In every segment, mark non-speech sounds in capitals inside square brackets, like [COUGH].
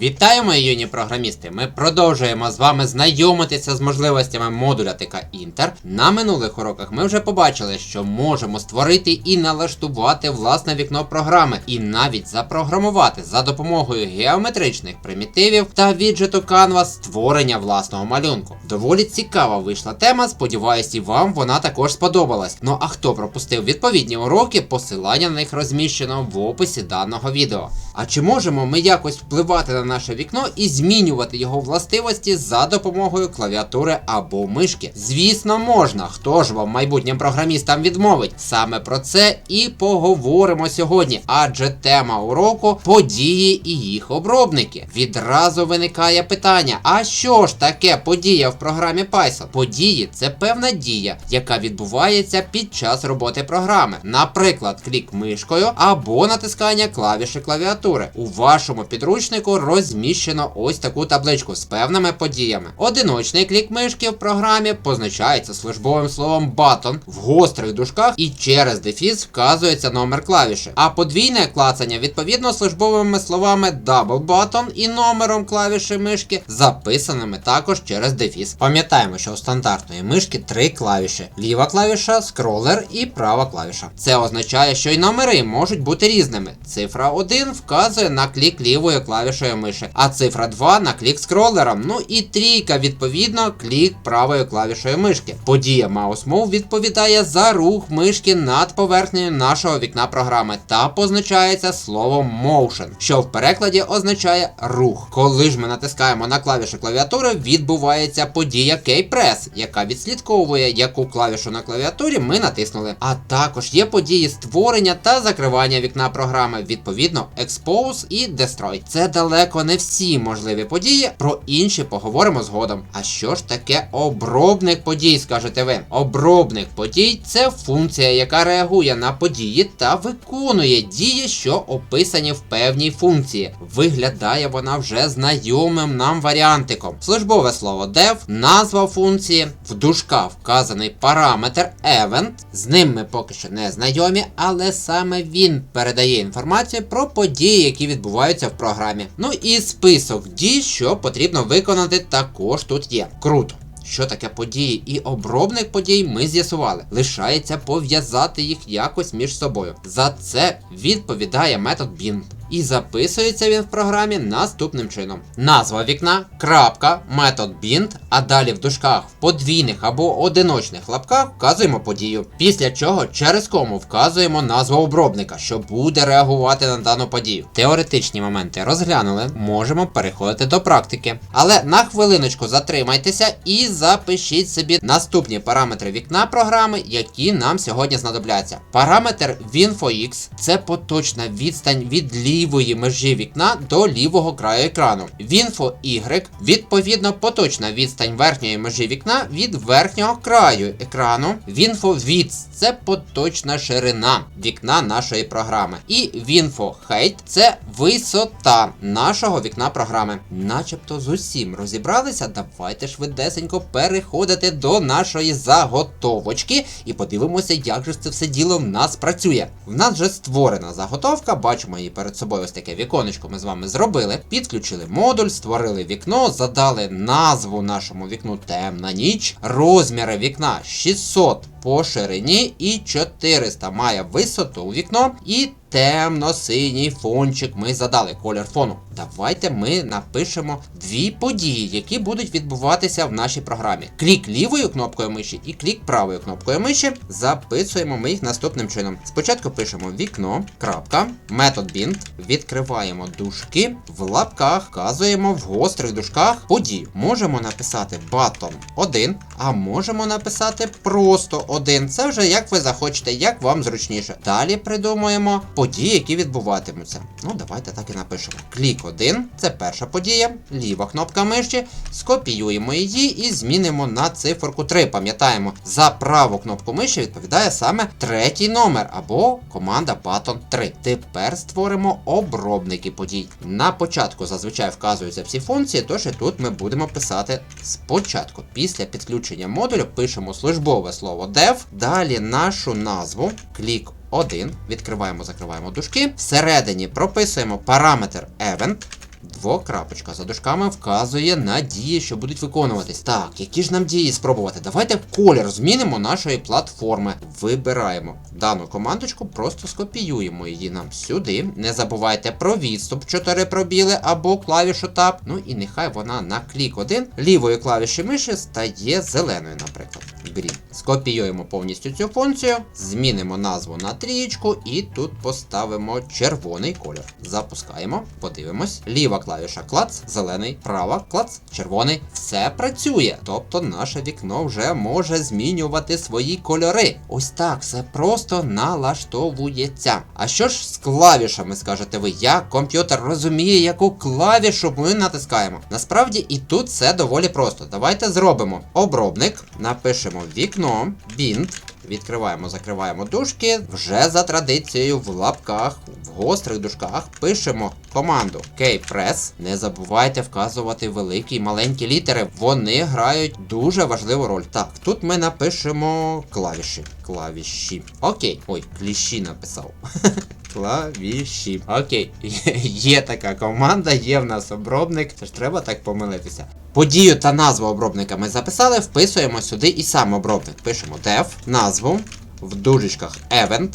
Вітаю, мої юні програмісти! Ми продовжуємо з вами знайомитися з можливостями модуля ТК Інтер. На минулих уроках ми вже побачили, що можемо створити і налаштувати власне вікно програми, і навіть запрограмувати за допомогою геометричних примітивів та віджиту Canva створення власного малюнку. Доволі цікава вийшла тема. Сподіваюсь, і вам вона також сподобалась. Ну а хто пропустив відповідні уроки, посилання на них розміщено в описі даного відео. А чи можемо ми якось впливати на наше вікно і змінювати його властивості за допомогою клавіатури або мишки? Звісно, можна. Хто ж вам майбутнім програмістам відмовить? Саме про це і поговоримо сьогодні, адже тема уроку події і їх обробники. Відразу виникає питання: а що ж таке подія в програмі Python? Події це певна дія, яка відбувається під час роботи програми, наприклад, клік мишкою або натискання клавіші клавіатури. У вашому підручнику розміщено ось таку табличку з певними подіями. Одиночний клік мишки в програмі позначається службовим словом button в гострих дужках і через дефіс вказується номер клавіші. А подвійне клацання відповідно службовими словами double button і номером клавіші мишки, записаними також через дефіс. Пам'ятаємо, що у стандартної мишки три клавіші: ліва клавіша, скролер і права клавіша. Це означає, що й номери можуть бути різними. Цифра 1 вказує на клік лівою клавішою миші, а цифра 2 на клік скролером. Ну і трійка, відповідно, клік правою клавішою мишки. Подія Mouse Move відповідає за рух мишки над поверхнею нашого вікна програми та позначається словом Motion, що в перекладі означає рух. Коли ж ми натискаємо на клавішу клавіатури, відбувається подія Keypress, яка відслідковує, яку клавішу на клавіатурі ми натиснули. А також є події створення та закривання вікна програми, відповідно, Expose і Destroy. Це далеко не всі можливі події, про інші поговоримо згодом. А що ж таке обробник подій, скажете ви? Обробник подій це функція, яка реагує на події та виконує дії, що описані в певній функції. Виглядає вона вже знайомим нам варіантиком. Службове слово dev, назва функції, в дужках вказаний параметр event. З ним ми поки що не знайомі, але саме він передає інформацію про події, які відбуваються в програмі. Ну і список дій, що потрібно виконати, також тут є. Круто. Що таке події і обробник подій ми з'ясували. Лишається пов'язати їх якось між собою. За це відповідає метод bin. І записується він в програмі наступним чином: назва вікна, крапка, метод bind, а далі в дужках в подвійних або одиночних лапках вказуємо подію. Після чого через кому вказуємо назву обробника, що буде реагувати на дану подію. Теоретичні моменти розглянули, можемо переходити до практики. Але на хвилиночку затримайтеся і запишіть собі наступні параметри вікна програми, які нам сьогодні знадобляться. Параметр WinFoX це поточна відстань від лівої межі вікна до лівого краю екрану. WinFo Y відповідно поточна відстань верхньої межі вікна від верхнього краю екрану. WinFo Width це поточна ширина вікна нашої програми. І WinFo Height це висота нашого вікна програми. Начебто з усім розібралися. Давайте швидесенько переходити до нашої заготовочки і подивимося, як же це все діло в нас працює. В нас вже створена заготовка, бачимо її перед собою. Ось таке віконечко ми з вами зробили. Підключили модуль, створили вікно, задали назву нашому вікну темна ніч, розміри вікна 600 по ширині і 400 має висоту у вікно і темно-синій фончик ми задали колір фону. Давайте ми напишемо дві події, які будуть відбуватися в нашій програмі. Клік лівою кнопкою миші і клік правою кнопкою миші. Записуємо ми їх наступним чином. Спочатку пишемо вікно, крапка, метод bind, відкриваємо дужки, в лапках вказуємо в гострих дужках подію. Можемо написати button 1, а можемо написати просто 1. Це вже як ви захочете, як вам зручніше. Далі придумуємо події, які відбуватимуться. Ну, давайте так і напишемо. Клік 1 це перша подія, ліва кнопка миші. Скопіюємо її і змінимо на циферку 3. Пам'ятаємо, за праву кнопку миші відповідає саме третій номер або команда button 3. Тепер створимо обробники подій. На початку зазвичай вказуються всі функції, тож і тут ми будемо писати спочатку. Після підключення модулю пишемо службове слово dev, далі нашу назву, клік 1, відкриваємо, закриваємо дужки. Всередині прописуємо параметр event. Двокрапочка за дужками вказує на дії, що будуть виконуватись. Так, які ж нам дії спробувати? Давайте колір змінимо нашої платформи. Вибираємо дану командочку, просто скопіюємо її нам сюди. Не забувайте про відступ 4 пробіли або клавішу Tab. Ну і нехай вона на клік 1 лівої клавіші миші стає зеленою, наприклад. Green. Скопіюємо повністю цю функцію, змінимо назву на трієчку і тут поставимо червоний колір. Запускаємо, подивимось. Ліва клавіша клац, зелений, права клац, червоний. Все працює. Тобто наше вікно вже може змінювати свої кольори. Ось так, все просто налаштовується. А що ж з клавішами, скажете ви? Як комп'ютер розуміє, яку клавішу ми натискаємо? Насправді і тут все доволі просто. Давайте зробимо обробник, напишемо вікно, бінт. Відкриваємо, закриваємо дужки. Вже за традицією в лапках, в гострих дужках пишемо команду kpress. Не забувайте вказувати великі і маленькі літери. Вони грають дуже важливу роль. Так, тут ми напишемо клавіші. Клавіші. Окей. Ой, кліщі написав. [LAUGHS] Клавіші. Окей. [LAUGHS] Є така команда, є в нас обробник. Це ж треба так помилитися. Подію та назву обробника ми записали, вписуємо сюди і сам обробник. Пишемо def, назву, в дужечках event,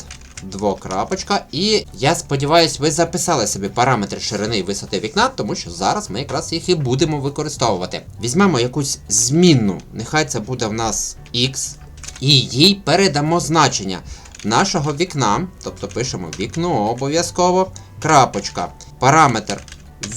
двокрапочка. І я сподіваюся, ви записали собі параметри ширини і висоти вікна, тому що зараз ми якраз їх і будемо використовувати. Візьмемо якусь змінну, нехай це буде в нас X, і їй передамо значення нашого вікна, тобто пишемо вікно обов'язково, крапочка, параметр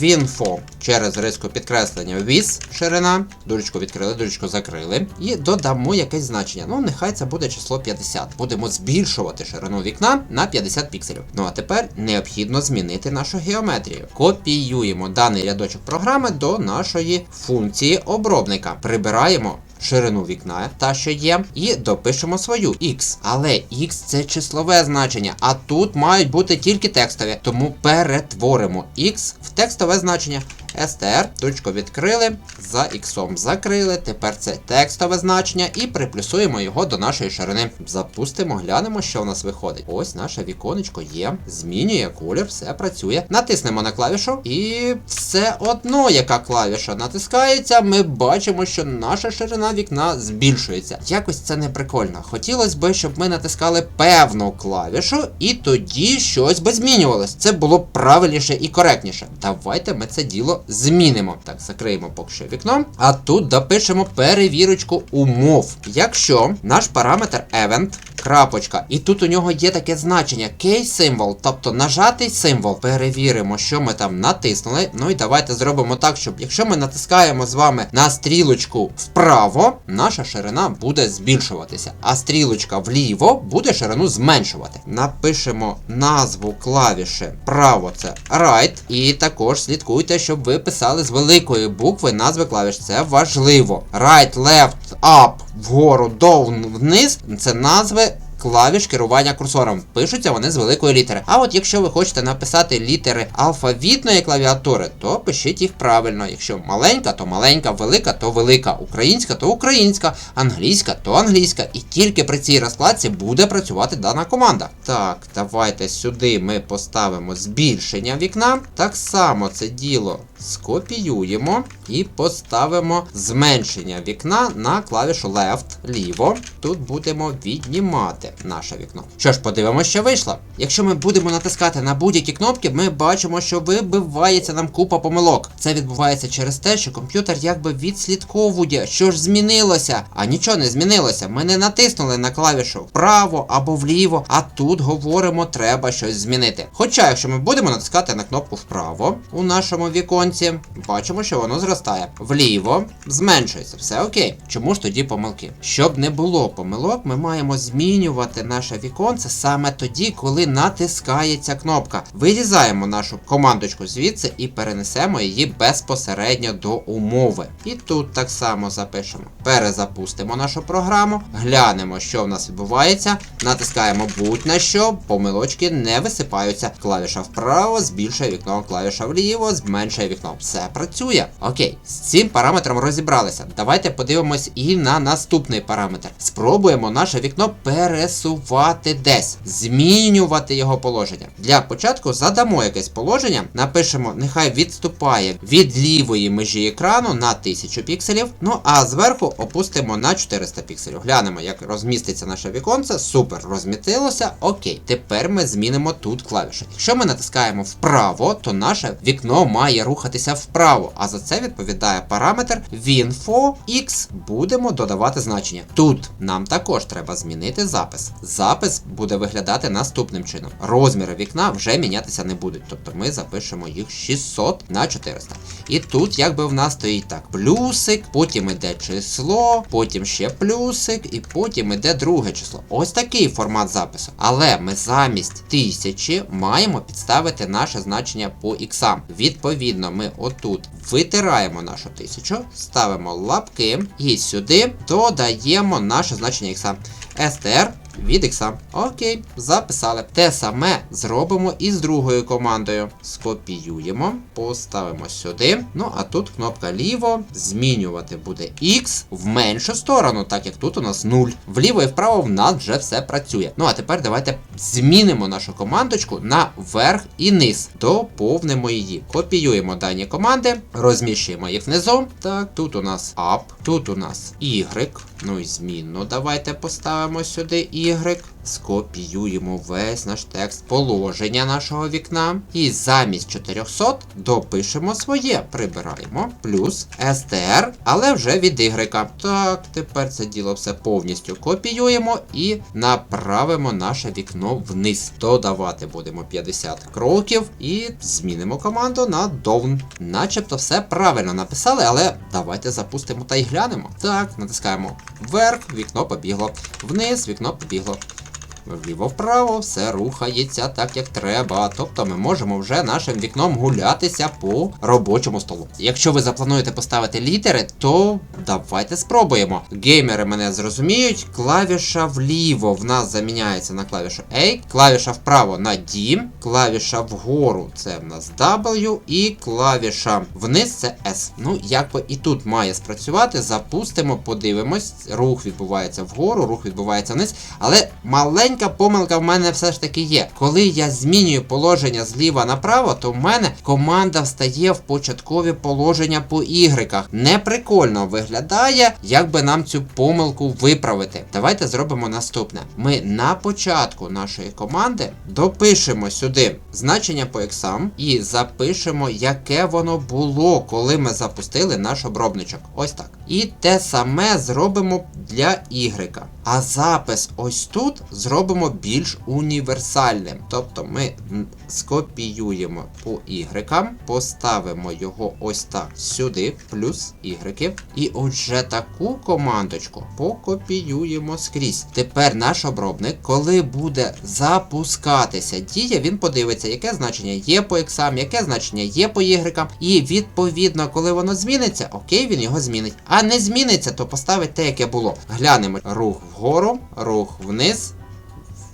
Вінфо через риску підкреслення віз ширина, дужечку відкрили, дужечку закрили. І додамо якесь значення. Ну, нехай це буде число 50. Будемо збільшувати ширину вікна на 50 пікселів. Ну а тепер необхідно змінити нашу геометрію. Копіюємо даний рядочок програми до нашої функції обробника. Прибираємо. Ширину вікна, та що є, і допишемо свою x. Але x це числове значення, а тут мають бути тільки текстові. Тому перетворимо x в текстове значення. Str, відкрили, за x закрили. Тепер це текстове значення і приплюсуємо його до нашої ширини. Запустимо, глянемо, що в нас виходить. Ось наше віконечко є. Змінює колір, все працює. Натиснемо на клавішу, і все одно, яка клавіша натискається, ми бачимо, що наша ширина вікна збільшується. Якось це не прикольно. Хотілося б, щоб ми натискали певну клавішу, і тоді щось би змінювалось. Це було б правильніше і коректніше. Давайте ми це діло змінимо. Так, закриємо поки що вікно. А тут допишемо перевірочку умов. Якщо наш параметр event, крапочка, і тут у нього є таке значення case символ, тобто нажатий символ. Перевіримо, що ми там натиснули. Ну і давайте зробимо так, щоб якщо ми натискаємо з вами на стрілочку вправо, наша ширина буде збільшуватися, а стрілочка вліво буде ширину зменшувати. Напишемо назву клавіші право це right, і також слідкуйте, щоб ви писали з великої букви назви клавіш. Це важливо. Right, left, up, вгору, down, вниз це назви. Клавіш керування курсором пишуться вони з великої літери. А от якщо ви хочете написати літери алфавітної клавіатури, то пишіть їх правильно. Якщо маленька, то маленька, велика, то велика, українська, то українська, англійська, то англійська. І тільки при цій розкладці буде працювати дана команда. Так, давайте сюди ми поставимо збільшення вікна. Так само це діло скопіюємо і поставимо зменшення вікна на клавішу Left, ліво. Тут будемо віднімати наше вікно. Що ж, подивимося, що вийшло. Якщо ми будемо натискати на будь-які кнопки, ми бачимо, що вибивається нам купа помилок. Це відбувається через те, що комп'ютер якби відслідковує, що ж змінилося. А нічого не змінилося. Ми не натиснули на клавішу вправо або вліво, а тут говоримо, треба щось змінити. Хоча, якщо ми будемо натискати на кнопку вправо у нашому віконці, бачимо, що воно зростає. Вліво зменшується. Все окей. Чому ж тоді помилки? Щоб не було помилок, ми маємо змінювати наше віконце саме тоді, коли натискається кнопка. Вирізаємо нашу командочку звідси і перенесемо її безпосередньо до умови. І тут так само запишемо. Перезапустимо нашу програму, глянемо, що в нас відбувається. Натискаємо будь-на що, помилочки не висипаються. Клавіша вправо збільшує вікно, клавіша вліво, зменшує вікно. Вікно. Все працює. Окей, з цим параметром розібралися. Давайте подивимось і на наступний параметр. Спробуємо наше вікно пересувати десь, змінювати його положення. Для початку задамо якесь положення, напишемо, нехай відступає від лівої межі екрану на 1000 пікселів. Ну а зверху опустимо на 400 пікселів. Глянемо, як розміститься наше віконце. Супер, розмістилося. Окей. Тепер ми змінимо тут клавіші. Якщо ми натискаємо вправо, то наше вікно має рухатися вправо. А за це відповідає параметр WinFo-X. Будемо додавати значення. Тут нам також треба змінити запис. Запис буде виглядати наступним чином. Розміри вікна вже мінятися не будуть. Тобто ми запишемо їх 600 на 400. І тут, якби в нас стоїть так, плюсик, потім іде число, потім ще плюсик, і потім іде друге число. Ось такий формат запису. Але ми замість тисячі маємо підставити наше значення по іксам. Відповідно, ми отут витираємо нашу тисячу, ставимо лапки і сюди додаємо наше значення ікса. str від ікса. Окей, записали. Те саме зробимо і з другою командою. Скопіюємо, поставимо сюди. Ну, а тут кнопка ліво. Змінювати буде X в меншу сторону, так як тут у нас 0. Вліво і вправо в нас вже все працює. Ну а тепер давайте змінимо нашу командочку на верх і низ. Доповнимо її. Копіюємо дані команди, розміщуємо їх внизу. Так, тут у нас up, тут у нас Y. Ну і змінну давайте поставимо сюди Y. Y. Скопіюємо весь наш текст положення нашого вікна. І замість 400 допишемо своє. Прибираємо. Плюс str, але вже від Y. Так, тепер це діло все повністю копіюємо і направимо наше вікно вниз. Додавати будемо 50 кроків і змінимо команду на down. Начебто все правильно написали, але давайте запустимо та й глянемо. Так, натискаємо вверх, вікно побігло. Вниз, вікно побігло. Вліво-вправо все рухається так, як треба. Тобто ми можемо вже нашим вікном гулятися по робочому столу. Якщо ви заплануєте поставити літери, то давайте спробуємо. Геймери мене зрозуміють. Клавіша вліво в нас заміняється на клавішу A, клавіша вправо на D, клавіша вгору це в нас W, і клавіша вниз це S. Ну, якби і тут має спрацювати. Запустимо, подивимось. Рух відбувається вгору, рух відбувається вниз, але маленька маленька помилка в мене все ж таки є. Коли я змінюю положення зліва направо, то в мене команда встає в початкові положення по ігреках. Неприкольно виглядає, як би нам цю помилку виправити. Давайте зробимо наступне. Ми на початку нашої команди допишемо сюди значення по ексам і запишемо, яке воно було, коли ми запустили наш обробничок. Ось так. І те саме зробимо для ігрека. А запис ось тут зробимо більш універсальним. Тобто ми скопіюємо по Y, поставимо його ось так сюди, плюс Y. І отже таку командочку покопіюємо скрізь. Тепер наш обробник, коли буде запускатися дія, він подивиться, яке значення є по X, яке значення є по Y. І відповідно, коли воно зміниться, окей, він його змінить. А не зміниться, то поставить те, яке було. Глянемо рух вгору, рух вниз,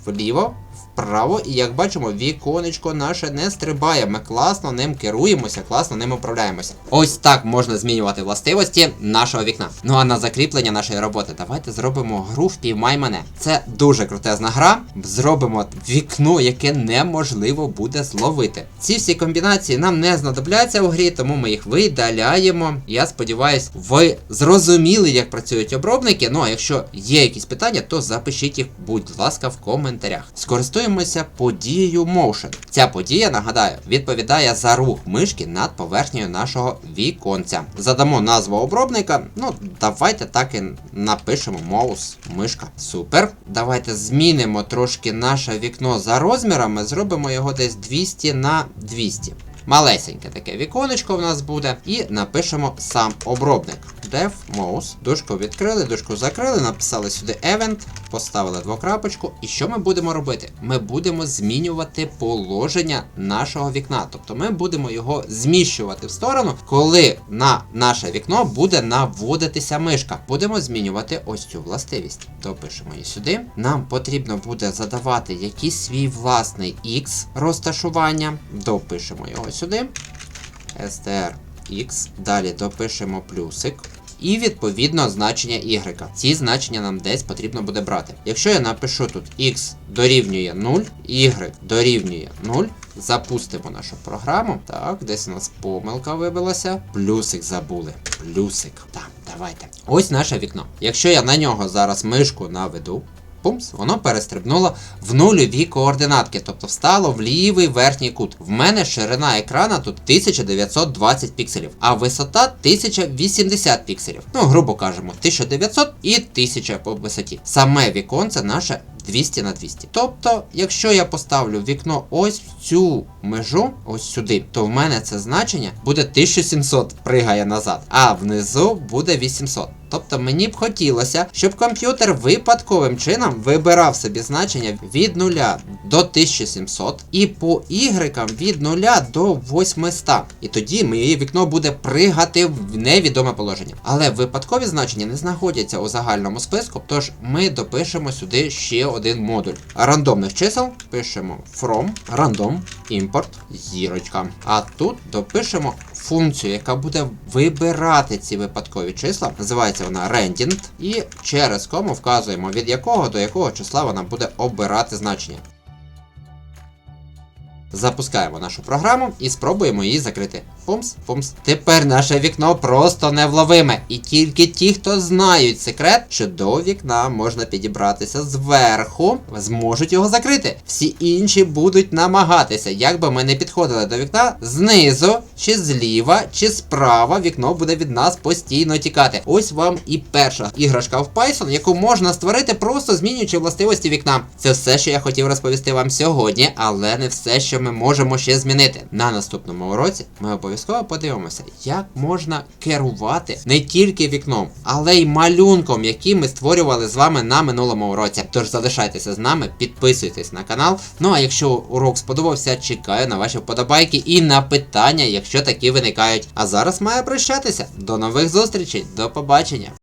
вліво, вправо. І як бачимо, віконечко наше не стрибає. Ми класно ним керуємося, класно ним управляємося. Ось так можна змінювати властивості нашого вікна. Ну а на закріплення нашої роботи, давайте зробимо гру Впіймай мене. Це дуже крутезна гра. Зробимо вікно, яке неможливо буде зловити. Ці всі комбінації нам не знадобляться у грі, тому ми їх видаляємо. Я сподіваюсь, ви зрозуміли, як працюють обробники. Ну а якщо є якісь питання, то запишіть їх, будь ласка, в коментарях. Скористуємося подією Motion. Ця подія, нагадаю, відповідає за рух мишки над поверхнею нашого віконця. Задамо назву обробника. Ну, давайте так і напишемо моус, мишка. Супер. Давайте змінимо трошки наше вікно за розмірами, зробимо його десь 200 на 200. Малесеньке таке віконечко в нас буде. І напишемо сам обробник. Dev mouse. Дужку відкрили, дужку закрили, написали сюди event, поставили двокрапочку. І що ми будемо робити? Ми будемо змінювати положення нашого вікна. Тобто ми будемо його зміщувати в сторону, коли на наше вікно буде наводитися мишка. Будемо змінювати ось цю властивість. Допишемо її сюди. Нам потрібно буде задавати якийсь свій власний X розташування. Допишемо його сюди. strx, далі допишемо плюсик. І відповідно значення y. Ці значення нам десь потрібно буде брати. Якщо я напишу тут x дорівнює 0, y дорівнює 0, запустимо нашу програму. Так, десь у нас помилка вибилася. Плюсик забули. Плюсик. Так, давайте. Ось наше вікно. Якщо я на нього зараз мишку наведу. Пумс, воно перестрибнуло в нульові координатки, тобто встало в лівий верхній кут. В мене ширина екрана тут 1920 пікселів, а висота 1080 пікселів. Ну, грубо кажемо, 1900 і 1000 по висоті. Саме віконце наше 200 на 200. Тобто, якщо я поставлю вікно ось в цю межу, ось сюди, то в мене це значення буде 1700 пригає назад, а внизу буде 800. Тобто мені б хотілося, щоб комп'ютер випадковим чином вибирав собі значення від 0 до 1700 і по Y від 0 до 800. І тоді моє вікно буде пригати в невідоме положення. Але випадкові значення не знаходяться у загальному списку, тож ми допишемо сюди ще один модуль. Рандомних чисел пишемо from random import зірочка. А тут допишемо функцію, яка буде вибирати ці випадкові числа. Називається вона randint. І через кому вказуємо, від якого до якого числа вона буде обирати значення. Запускаємо нашу програму і спробуємо її закрити. Пумс, пумс. Тепер наше вікно просто невловиме. І тільки ті, хто знають секрет, що до вікна можна підібратися зверху, зможуть його закрити. Всі інші будуть намагатися, як би ми не підходили до вікна, знизу, чи зліва, чи справа вікно буде від нас постійно тікати. Ось вам і перша іграшка в Python, яку можна створити просто змінюючи властивості вікна. Це все, що я хотів розповісти вам сьогодні, але не все, що ми можемо ще змінити. На наступному уроці ми обов'язково подивимося, як можна керувати не тільки вікном, але й малюнком, який ми створювали з вами на минулому уроці. Тож залишайтеся з нами, підписуйтесь на канал. Ну а якщо урок сподобався, чекаю на ваші вподобайки і на питання, якщо такі виникають. А зараз маю прощатися. До нових зустрічей, до побачення.